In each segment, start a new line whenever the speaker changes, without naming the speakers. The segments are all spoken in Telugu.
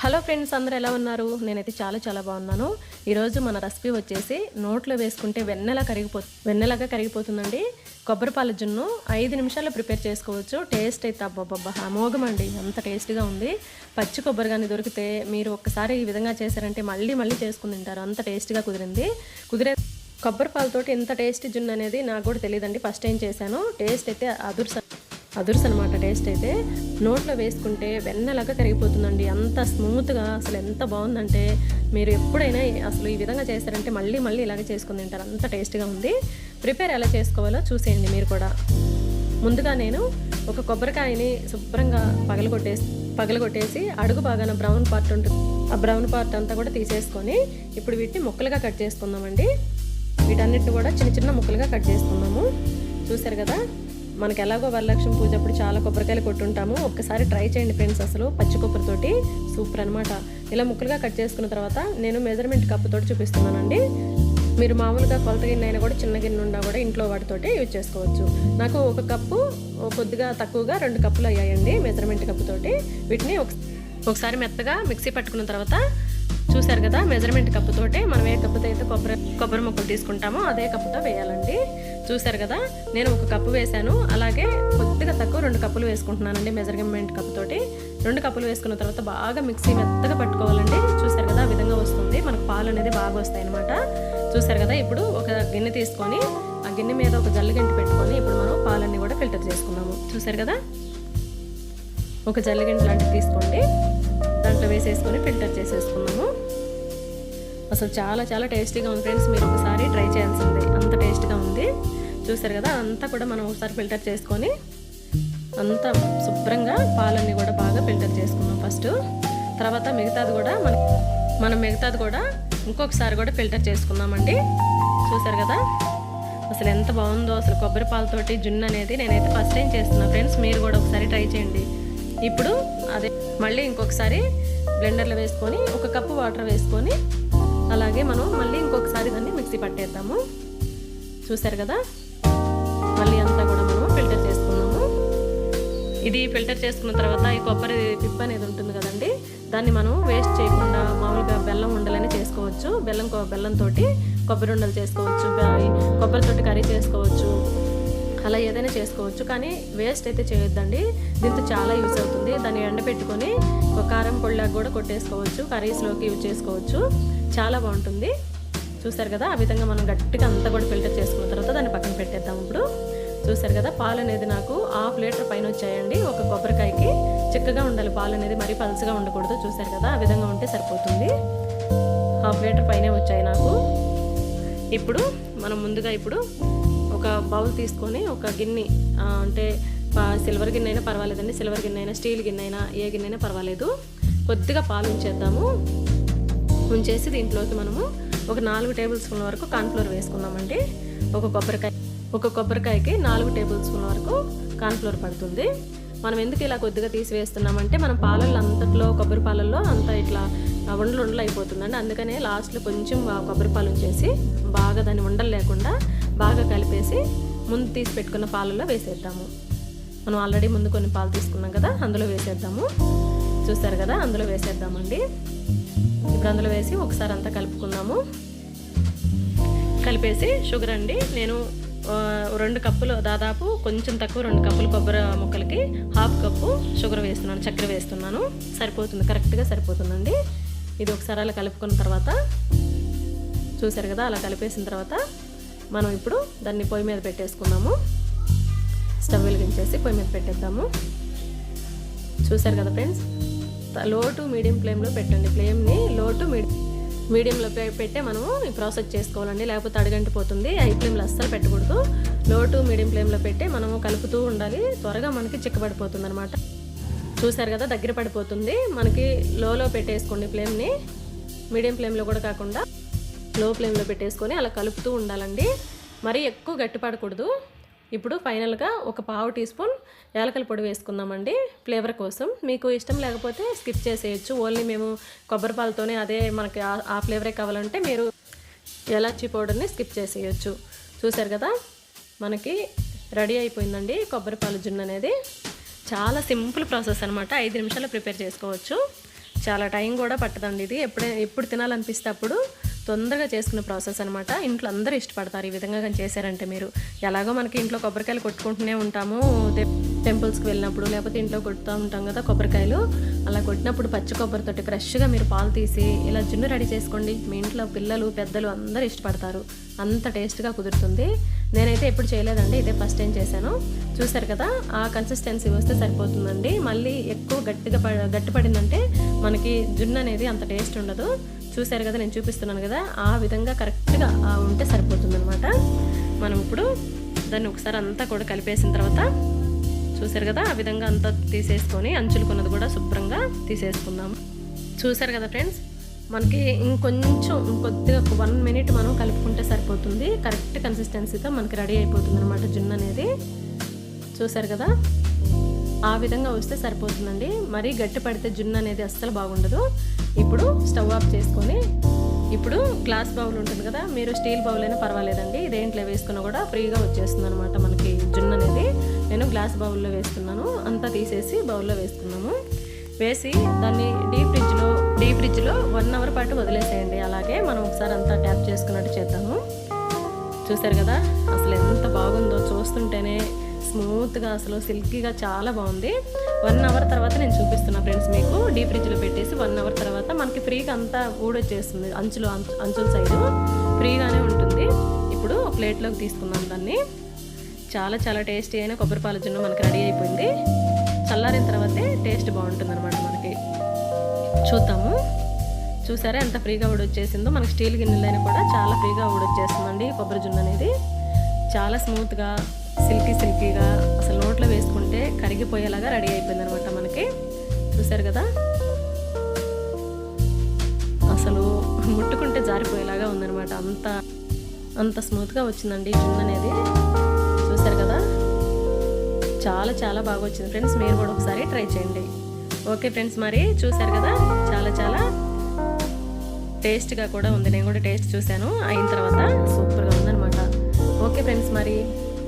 హలో ఫ్రెండ్స్ అందరూ ఎలా ఉన్నారు? నేనైతే చాలా చాలా బాగున్నాను. ఈరోజు మన రెసిపీ వచ్చేసి నోట్లో వేసుకుంటే వెన్నెలా కరిగిపో వెన్నెలాగా కరిగిపోతుందండి. కొబ్బరి పాల జున్ను ఐదు నిమిషాల్లో ప్రిపేర్ చేసుకోవచ్చు. టేస్ట్ అయితే అబ్బాబ్బా అమోఘమండి. అంత టేస్ట్గా ఉంది. పచ్చి కొబ్బరి కానీ దొరికితే మీరు ఒక్కసారి ఈ విధంగా చేశారంటే మళ్ళీ మళ్ళీ చేసుకుని తింటారు. అంత టేస్ట్గా కుదిరింది. కుదిరే కొబ్బరి పాలతోటి ఎంత టేస్ట్ జున్ను అనేది నాకు కూడా తెలియదండి. ఫస్ట్ టైం చేశాను. టేస్ట్ అయితే అదుర్స అదుర్స్ అనమాట టేస్ట్ అయితే. నోట్లో వేసుకుంటే వెన్నలాగా కరిగిపోతుందండి. అంత స్మూత్గా అసలు ఎంత బాగుందంటే మీరు ఎప్పుడైనా అసలు ఈ విధంగా చేస్తారంటే మళ్ళీ మళ్ళీ ఇలాగే చేసుకుని తింటారు. అంత టేస్ట్గా ఉంది. ప్రిపేర్ ఎలా చేసుకోవాలో చూసేయండి మీరు కూడా. ముందుగా నేను ఒక కొబ్బరికాయని శుభ్రంగా పగలగొట్టేసి పగలగొట్టేసి అడుగు బాగాన బ్రౌన్ పార్ట్ ఉంటుంది ఆ బ్రౌన్ పార్ట్ అంతా కూడా తీసేసుకొని ఇప్పుడు వీటిని ముక్కలుగా కట్ చేసుకుందామండి. వీటన్నిటిని కూడా చిన్న చిన్న ముక్కలుగా కట్ చేసుకుందాము. చూసారు కదా? మనకి ఎలాగో వరలక్ష్మి పూజ అప్పుడు చాలా కొబ్బరికాయలు కొట్టుంటాము. ఒక్కసారి ట్రై చేయండి ఫ్రెండ్స్ అసలు. పచ్చి కొబ్బరితోటి సూపర్ అనమాట ఇలా ముక్కలుగా కట్ చేసుకున్న తర్వాత నేను మెజర్మెంట్ కప్పుతోటి చూపిస్తున్నానండి. మీరు మామూలుగా కొలత గిన్నె అయినా కూడా చిన్న గిన్నె ఉన్నా కూడా ఇంట్లో వాటితోటి యూజ్ చేసుకోవచ్చు. నాకు ఒక కప్పు కొద్దిగా తక్కువగా రెండు కప్పులు అయ్యాయండి మెజర్మెంట్ కప్పుతోటి. వీటిని ఒకసారి మెత్తగా మిక్సీ పట్టుకున్న తర్వాత చూసారు కదా మెజర్మెంట్ కప్పుతోటి మనం ఏ కప్పుతో అయితే కొబ్బరి కొబ్బరి ముక్కలు తీసుకుంటామో అదే కప్పుతో వేయాలండి. చూసారు కదా నేను ఒక కప్పు వేశాను. అలాగే కొద్దిగా తక్కువ రెండు కప్పులు వేసుకుంటున్నానండి మెజర్మెంట్ కప్పుతోటి రెండు కప్పులు వేసుకున్న తర్వాత బాగా మిక్సీ మెత్తగా పట్టుకోవాలండి. చూసారు కదా ఆ విధంగా వస్తుంది. మనకు పాలు అనేది బాగా వస్తాయి అనమాట చూసారు కదా ఇప్పుడు ఒక గిన్నె తీసుకొని ఆ గిన్నె మీద ఒక జల్లి గంటి పెట్టుకొని ఇప్పుడు మనం పాలన్నీ కూడా ఫిల్టర్ చేసుకున్నాము. చూసారు కదా? ఒక జల్లిగంట లాంటివి తీసుకోండి. దాంట్లో వేసేసుకొని ఫిల్టర్ చేసేసుకున్నాము. అసలు చాలా చాలా టేస్టీగా ఉంది ఫ్రెండ్స్. మీరు ఒకసారి ట్రై చేయాల్సిందే. అంత టేస్ట్గా ఉంది. చూసారు కదా అంతా కూడా మనం ఒకసారి ఫిల్టర్ చేసుకొని అంతా శుభ్రంగా పాలన్నీ కూడా బాగా ఫిల్టర్ చేసుకున్నాం ఫస్ట్. తర్వాత మిగతాది కూడా మన మనం మిగతాది కూడా ఇంకొకసారి కూడా ఫిల్టర్ చేసుకున్నామండి చూసారు కదా అసలు ఎంత బాగుందో అసలు కొబ్బరి పాలతోటి జున్ను అనేది నేనైతే ఫస్ట్ టైం చేస్తున్నాను ఫ్రెండ్స్. మీరు కూడా ఒకసారి ట్రై చేయండి. ఇప్పుడు అదే మళ్ళీ ఇంకొకసారి బ్లెండర్లో వేసుకొని ఒక కప్పు వాటర్ వేసుకొని అలాగే మనం మళ్ళీ ఇంకొకసారి దాన్ని మిక్సీ పట్టేద్దాము. చూసారు కదా? మళ్ళీ అంతా కూడా మనం ఫిల్టర్ చేసుకున్నాము. ఇది ఫిల్టర్ చేసుకున్న తర్వాత ఈ కొబ్బరి పిప్ అనేది ఉంటుంది కదండి? దాన్ని మనం వేస్ట్ చేయకుండా మామూలుగా బెల్లం ఉండలని చేసుకోవచ్చు. బెల్లం బెల్లంతో కొబ్బరి ఉండలు చేసుకోవచ్చు. కొబ్బరితోటి కర్రీ చేసుకోవచ్చు. అలా ఏదైనా చేసుకోవచ్చు. కానీ వేస్ట్ అయితే చేయొద్దండి. దీంతో చాలా యూస్ అవుతుంది. దాన్ని ఎండబెట్టుకొని ఒక కారం పొడిలాగా కూడా కొట్టేసుకోవచ్చు. కర్రీస్లోకి యూజ్ చేసుకోవచ్చు. చాలా బాగుంటుంది. చూసారు కదా ఆ విధంగా మనం గట్టిగా అంతా కూడా ఫిల్టర్ చేసుకున్న తర్వాత దాన్ని పక్కన పెట్టేద్దాం ఇప్పుడు. చూసారు కదా పాలు అనేది నాకు హాఫ్ లీటర్ పైన వచ్చాయండి. ఒక కొబ్బరికాయకి చిక్కగా ఉండాలి పాలు అనేది మరీ పలుచగా ఉండకూడదు. చూసారు కదా ఆ విధంగా ఉంటే సరిపోతుంది. హాఫ్ లీటర్ పైనే వచ్చాయి నాకు. ఇప్పుడు మనం ముందుగా ఇప్పుడు ఒక బౌల్ తీసుకొని ఒక గిన్నె అంటే సిల్వర్ గిన్నె అయినా పర్వాలేదండి. సిల్వర్ గిన్నె అయినా స్టీల్ గిన్నె అయినా ఏ గిన్నె అయినా పర్వాలేదు. కొద్దిగా పాలు ఉంచేద్దాము. ఉంచేసి దీంట్లోకి మనము ఒక నాలుగు టేబుల్ స్పూన్ల వరకు కార్న్ఫ్లోర్ వేసుకున్నామండి ఒక కొబ్బరికాయ ఒక కొబ్బరికాయకి నాలుగు టేబుల్ స్పూన్ల వరకు కార్న్ఫ్లోర్ పడుతుంది. మనం ఎందుకు ఇలా కొద్దిగా తీసి వేస్తున్నామంటే మనం పాలల్లో అంతట్లో కొబ్బరి పాలల్లో అంతా ఇట్లా ఉండలు ఉండలు అయిపోతుందండి. అందుకనే లాస్ట్లో కొంచెం కొబ్బరి పాలు ఉంచేసి బాగా దాన్ని ఉండలు లేకుండా బాగా కలిపేసి ముందు తీసి పెట్టుకున్న పాలల్లో వేసేద్దాము. మనం ఆల్రెడీ ముందు కొన్ని పాలు తీసుకున్నాం కదా అందులో వేసేద్దాము. చూస్తారు కదా అందులో వేసేద్దామండి. ఇప్పుడు అందులో వేసి ఒకసారి అంతా కలుపుకుందాము. కలిపేసి షుగర్ అండి నేను రెండు కప్పులు దాదాపు కొంచెం తక్కువ రెండు కప్పులు కొబ్బరి ముక్కలకి హాఫ్ కప్పు షుగర్ వేస్తున్నాను చక్కెర వేస్తున్నాను. సరిపోతుంది కరెక్ట్గా సరిపోతుందండి. ఇది ఒకసారి అలా కలుపుకున్న తర్వాత చూసారు కదా అలా కలిపేసిన తర్వాత మనం ఇప్పుడు దాన్ని పొయ్యి మీద పెట్టేసుకున్నాము స్టవ్ వెలిగించేసి పొయ్యి మీద పెట్టేద్దాము. చూసారు కదా ఫ్రెండ్స్? లో టు మీడియం ఫ్లేమ్లో పెట్టండి. ఫ్లేమ్ని లో టు మీడియం మీడియంలో పెట్టే మనము ఈ ప్రాసెస్ చేసుకోవాలండి. లేకపోతే అడగంటిపోతుంది హై ఫ్లేమ్లో అస్సలు పెట్టకూడదు. లో టు మీడియం ఫ్లేమ్లో పెట్టి మనము కలుపుతూ ఉండాలి. త్వరగా మనకి చిక్కబడిపోతుంది అనమాట చూసారు కదా దగ్గర పడిపోతుంది. మనకి లోలో పెట్టేసుకోండి ఫ్లేమ్ని. మీడియం ఫ్లేమ్లో కూడా కాకుండా లో ఫ్లేమ్లో పెట్టేసుకొని అలా కలుపుతూ ఉండాలండి. మరీ ఎక్కువ గట్టిపడకూడదు. ఇప్పుడు ఫైనల్గా ఒక పావు టీ స్పూన్ యాలకల పొడి వేసుకుందామండి. ఫ్లేవర్ కోసం. మీకు ఇష్టం లేకపోతే స్కిప్ చేసేయచ్చు. ఓన్లీ మేము కొబ్బరి పాలతోనే అదే మనకి ఆ ఫ్లేవరే కావాలంటే మీరు ఎలాచీ పౌడర్ని స్కిప్ చేసేయచ్చు. చూసారు కదా? మనకి రెడీ అయిపోయిందండి కొబ్బరి పాలు జున్ను అనేది. చాలా సింపుల్ ప్రాసెస్ అనమాట ఐదు నిమిషాల్లో ప్రిపేర్ చేసుకోవచ్చు. చాలా టైం కూడా పట్టదండి ఇది. ఎప్పుడే ఎప్పుడు తినాలనిపిస్తే అప్పుడు తొందరగా చేసుకునే ప్రాసెస్ అనమాట ఇంట్లో అందరూ ఇష్టపడతారు ఈ విధంగా కానీ చేశారంటే మీరు. ఎలాగో మనకి ఇంట్లో కొబ్బరికాయలు కొట్టుకుంటూనే ఉంటాము. టెంపుల్స్కి వెళ్ళినప్పుడు లేకపోతే ఇంట్లో కొడుతూ ఉంటాం కదా కొబ్బరికాయలు. అలా కొట్టినప్పుడు పచ్చి కొబ్బరితోటి ఫ్రెష్గా మీరు పాలు తీసి ఇలా జున్ను రెడీ చేసుకోండి. మీ ఇంట్లో పిల్లలు పెద్దలు అందరూ ఇష్టపడతారు. అంత టేస్ట్గా కుదురుతుంది. నేనైతే ఎప్పుడు చేయలేదండి ఇదే ఫస్ట్ టైం చేశాను. చూసారు కదా ఆ కన్సిస్టెన్సీ వస్తే సరిపోతుందండి. మళ్ళీ ఎక్కువ గట్టిగా పడ గట్టి పడిందంటే మనకి జున్ను అనేది అంత టేస్ట్ ఉండదు. చూసారు కదా నేను చూపిస్తున్నాను కదా ఆ విధంగా కరెక్ట్గా ఉంటే సరిపోతుందనమాట మనం ఇప్పుడు దాన్ని ఒకసారి అంతా కూడా కలిపేసిన తర్వాత చూసారు కదా ఆ విధంగా అంతా తీసేసుకొని అంచులు కొన్నది కూడా శుభ్రంగా తీసేసుకుందాము. చూసారు కదా ఫ్రెండ్స్ మనకి ఇంకొంచెం ఇంకొద్దిగా ఒక వన్ మినిట్ మనం కలుపుకుంటే సరిపోతుంది. కరెక్ట్ కన్సిస్టెన్సీతో మనకి రెడీ అయిపోతుంది అనమాట జున్ను అనేది. చూసారు కదా? ఆ విధంగా వస్తే సరిపోతుందండి. మరీ గట్టి పడితే జున్ను అనేది అస్సలు బాగుండదు. ఇప్పుడు స్టవ్ ఆఫ్ చేసుకొని ఇప్పుడు గ్లాస్ బౌల్ ఉంటుంది కదా? మీరు స్టీల్ బౌల్ అయినా పర్వాలేదండి. దేంట్లో వేసుకున్నా కూడా ఫ్రీగా వచ్చేస్తుంది అనమాట మనకి జున్ను అనేది. నేను గ్లాస్ బౌల్లో వేసుకున్నాను అంతా తీసేసి బౌల్లో వేసుకున్నాము వేసి దాన్ని డీప్ ఫ్రిడ్జ్లో డీ ఫ్రిడ్జ్లో వన్ అవర్ పాటు వదిలేసేయండి. అలాగే మనం ఒకసారి అంతా ట్యాప్ చేసుకున్నట్టు చేద్దాము. చూసారు కదా? అసలు ఎంత బాగుందో చూస్తుంటేనే స్మూత్గా అసలు సిల్కీగా చాలా బాగుంది. వన్ అవర్ తర్వాత నేను చూపిస్తున్నా ఫ్రెండ్స్ మీకు. డీ ఫ్రిడ్జ్లో పెట్టేసి వన్ అవర్ తర్వాత మనకి ఫ్రీగా అంతా ఊడొచ్చేస్తుంది. అంచులు అంచుల సైడు ఫ్రీగానే ఉంటుంది. ఇప్పుడు ప్లేట్లోకి తీసుకున్నాం దాన్ని. చాలా చాలా టేస్టీ అయిన కొబ్బరి పాలజున్న మనకి రెడీ అయిపోయింది. చల్లారిన తర్వాతే టేస్ట్ బాగుంటుంది అనమాట మనకి. చూద్దాము. చూసారా ఎంత ఫ్రీగా వచ్చేసిందో మనకి స్టీల్ గిన్నెలైనా కూడా చాలా ఫ్రీగా ఉడొచ్చేస్తుందండి కొబ్బరి జున్ను అనేది. చాలా స్మూత్గా సిల్కీ సిల్కీగా అసలు నోట్లో వేసుకుంటే కరిగిపోయేలాగా రెడీ అయిపోయింది అనమాట మనకి. చూసారు కదా? అసలు ముట్టుకుంటే జారిపోయేలాగా ఉందన్నమాట అంత అంత స్మూత్గా వచ్చిందండి జున్ను అనేది. చూసారు కదా? చాలా చాలా బాగా వచ్చింది. ఫ్రెండ్స్ మీరు కూడా ఒకసారి ట్రై చేయండి. ఓకే ఫ్రెండ్స్ మరి చూసారు కదా? చాలా చాలా టేస్ట్గా కూడా ఉంది. నేను కూడా టేస్ట్ చూశాను. అయిన తర్వాత సూపర్గా ఉందన్నమాట. ఓకే ఫ్రెండ్స్ మరి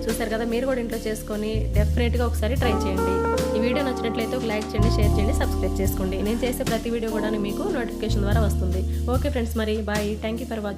చూసారు కదా? మీరు కూడా ఇంట్లో చేసుకొని డెఫినెట్గా ఒకసారి ట్రై చేయండి. ఈ వీడియో నచ్చినట్లయితే ఒక లైక్ చేయండి షేర్ చేయండి సబ్స్క్రైబ్ చేసుకోండి. నేను చేసే ప్రతి వీడియో కూడా మీకు నోటిఫికేషన్ ద్వారా వస్తుంది. ఓకే ఫ్రెండ్స్ మరి bye. Thank you for watching